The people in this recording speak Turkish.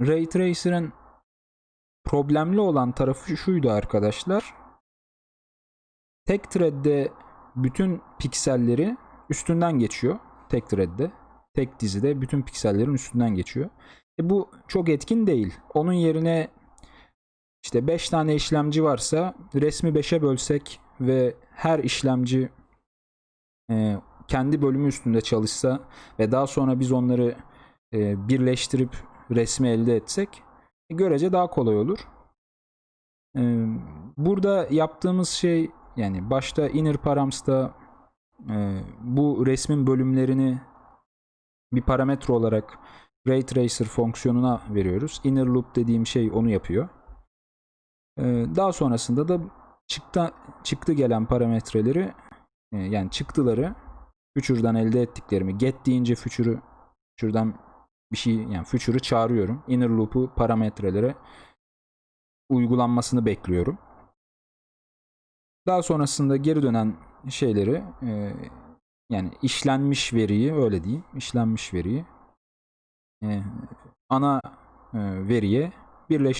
Ray Tracer'ın problemli olan tarafı şuydu arkadaşlar. Tek thread'de bütün pikselleri üstünden geçiyor. Tek thread'de. Tek dizide bütün piksellerin üstünden geçiyor. E bu çok etkin değil. Onun yerine işte 5 tane işlemci varsa resmi 5'e bölsek ve her işlemci e, kendi bölümü üstünde çalışsa ve daha sonra biz onları e, birleştirip resmi elde etsek e, görece daha kolay olur. E, burada yaptığımız şey yani başta inner params'ta e, bu resmin bölümlerini bir parametre olarak ray tracer fonksiyonuna veriyoruz. Inner loop dediğim şey onu yapıyor. Daha sonrasında da çıktı çıktı gelen parametreleri yani çıktıları future'dan elde ettiklerimi get deyince future'ı future'dan bir şey yani future'ı çağırıyorum. Inner loop'u parametrelere uygulanmasını bekliyorum. Daha sonrasında geri dönen şeyleri e, yani işlenmiş veriyi öyle diyeyim. işlenmiş veriyi e, ana e, veriye birleş